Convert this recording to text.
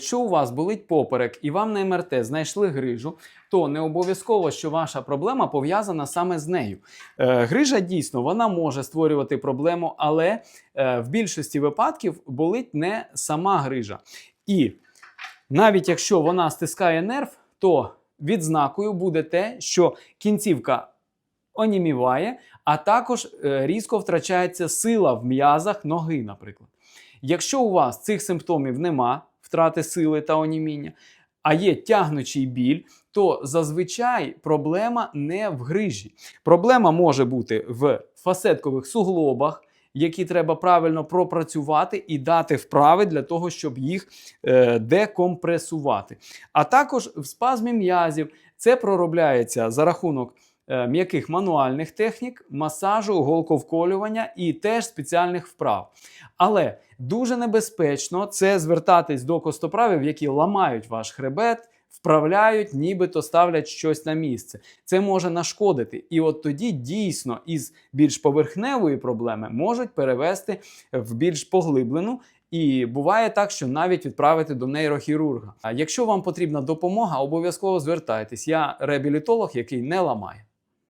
Якщо у вас болить поперек і вам на МРТ знайшли грижу, то не обов'язково, що ваша проблема пов'язана саме з нею. Е, грижа дійсно вона може створювати проблему, але е, в більшості випадків болить не сама грижа. І навіть якщо вона стискає нерв, то відзнакою буде те, що кінцівка оніміває, а також е, різко втрачається сила в м'язах ноги, наприклад. Якщо у вас цих симптомів нема, втрати сили та оніміння, а є тягнучий біль, то зазвичай проблема не в грижі. Проблема може бути в фасеткових суглобах, які треба правильно пропрацювати і дати вправи для того, щоб їх е, декомпресувати. А також в спазмі м'язів це проробляється за рахунок м'яких мануальних технік, масажу, голковколювання і теж спеціальних вправ. Але дуже небезпечно це звертатись до костоправів, які ламають ваш хребет. Вправляють, нібито ставлять щось на місце. Це може нашкодити. І от тоді дійсно із більш поверхневої проблеми можуть перевести в більш поглиблену. І буває так, що навіть відправити до нейрохірурга. А якщо вам потрібна допомога, обов'язково звертайтесь. Я реабілітолог, який не ламає.